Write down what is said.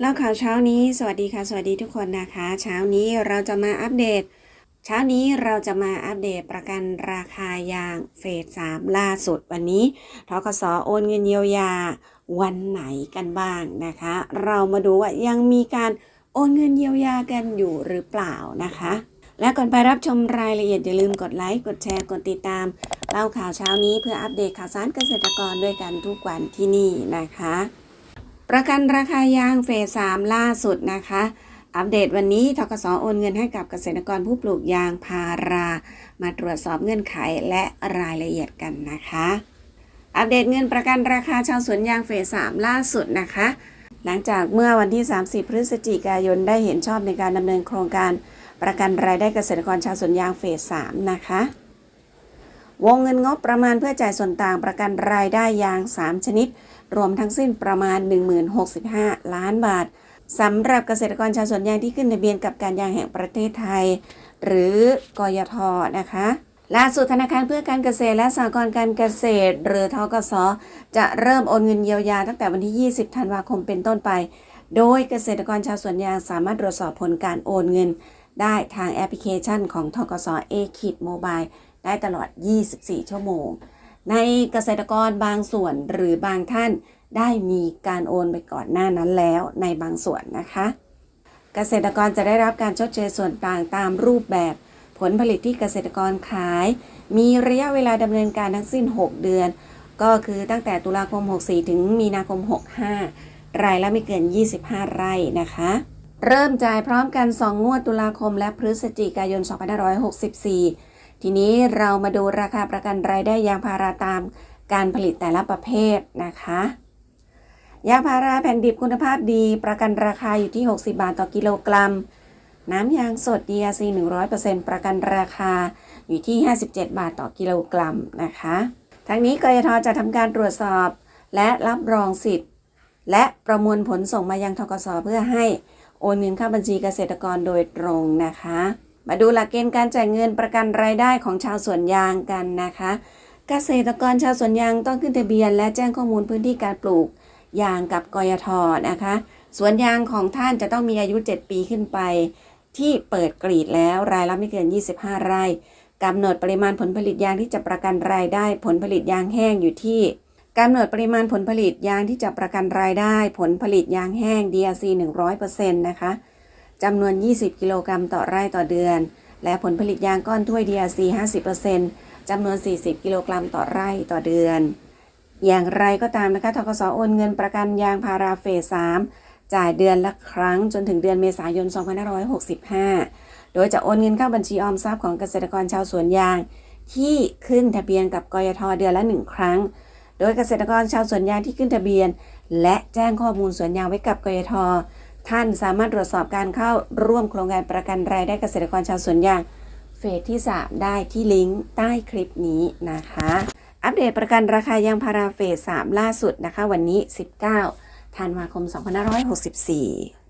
เล่าข่าวเช้านี้ สวัสดีค่ะ สวัสดีทุกคนนะคะ เช้านี้เราจะมาอัปเดต เช้านี้เราจะมาอัปเดตประกันราคายางเฟสสามล่าสุดวันนี้ทกสโอนเงินเยียวยาวันไหนกันบ้างนะคะ เรามาดูว่ายังมีการโอนเงินเยียวยากันอยู่หรือเปล่านะคะ และก่อนไปรับชมรายละเอียดอย่าลืมกดไลค์กดแชร์กดติดตามเล่าข่าวเช้านี้เพื่ออัปเดตข่าวสารเกษตรกรด้วยกันทุกวันที่นี่นะคะ ประกันราคายางเฟสสามล่าสุดนะคะ อัปเดตวันนี้ทกสโอนเงินให้กับเกษตรกรผู้ปลูกยางพารา มาตรวจสอบเงื่อนไขและรายละเอียดกันนะคะ อัปเดตเงินประกันราคาชาวสวนยางเฟสสามล่าสุดนะคะ หลังจากเมื่อวันที่ 30 พฤศจิกายนได้เห็นชอบในการดำเนินโครงการประกันรายได้เกษตรกรชาวสวนยางเฟสสามนะคะ วงเงินงบประมาณเพื่อจ่ายส่วนต่างประกันรายได้ยาง 3 ชนิด รวมทั้งสิ้นประมาณ 1065 ล้านบาทสำหรับเกษตรกรชาวสวนยางที่ขึ้นทะเบียนกับการยางแห่งประเทศไทย หรือกยทนะคะล่าสุดธนาคารเพื่อการเกษตรและสหกรณ์การเกษตร หรือทกส จะเริ่มโอนเงินเยียวยาตั้งแต่วันที่ 20 ธันวาคมเป็นต้นไป โดยเกษตรกรชาวสวนยางสามารถตรวจสอบผลการโอนเงิน ได้ทางแอปพลิเคชันของทกส a คิดโมบาย ได้ตลอด 24 ชั่วโมง ในเกษตรกรบางส่วนหรือบางท่านได้มีการโอนไปก่อนหน้านั้นแล้วในบางส่วนนะคะ เกษตรกรจะได้รับการชดเชยส่วนต่างตามรูปแบบผลผลิตที่เกษตรกรขาย มีระยะเวลาดำเนินการทั้งสิ้น 6 เดือน ก็คือตั้งแต่ตุลาคม 64 ถึงมีนาคม 65 รายละไม่เกิน 25 ไร่นะคะ เริ่มจ่ายพร้อมกัน 2 งวดตุลาคมและพฤศจิกายน 2564 ทีนี้เรามาดูราคาประกันรายได้ยางพาราตามการผลิตแต่ละประเภทนะคะยางพาราแผ่นดิบคุณภาพดีประกันราคาอยู่ที่ 60 บาทต่อกิโลกรัม น้ำยางสด DRC 100%ประกันราคาอยู่ที่ 57 บาทต่อกิโลกรัมนะคะทั้งนี้กยทจะทำการตรวจสอบและรับรองสิทธิ์ และประมวลผลส่งมายังทกสเพื่อให้โอนเงินเข้าบัญชีเกษตรกรโดยตรงนะคะ มาดูหลักเกณฑ์การจ่ายเงินประกันรายได้ของชาวสวนยางกันนะคะ เกษตรกรชาวสวนยางต้องขึ้นทะเบียน และแจ้งข้อมูลพื้นที่การปลูกยางกับกยทนะคะ สวนยางของท่านจะต้องมีอายุ 7 ปีขึ้นไป ที่เปิดกรีดแล้วรายละไม่เกิน 25 ไร่กำหนดปริมาณผลผลิตยางที่จะประกันรายได้ ผลผลิตยางแห้งอยู่ที่กำหนดปริมาณผลผลิตยางที่จะประกันรายได้ ผลผลิตยางแห้ง DRC 100%นะคะ จำนวน 20 กิโลกรัมต่อไร่ต่อเดือน และผลผลิตยางก้อนถ้วย DRC 50%จำนวน 40 กิโลกรัมต่อไร่ต่อเดือน อย่างไรก็ตามนะคะทกสโอนเงินประกันยางพาราเฟส3จ่ายเดือนละครั้งจนถึงเดือนเมษายน 2565 โดยจะโอนเงินเข้าบัญชีออมทรัพย์ของเกษตรกรชาวสวนยาง ที่ขึ้นทะเบียนกับกยทเดือนละ 1 ครั้ง โดยเกษตรกรชาวสวนยางที่ขึ้นทะเบียน และแจ้งข้อมูลสวนยางไว้กับกยท ท่านสามารถตรวจสอบการเข้าร่วมโครงการประกันรายได้เกษตรกรชาวสวนยางเฟสที่ 3 ได้ที่ลิงก์ใต้คลิปนี้นะคะ อัปเดตประกันราคายางพาราเฟส 3 ล่าสุดนะคะ วันนี้ 19 ธันวาคม 2564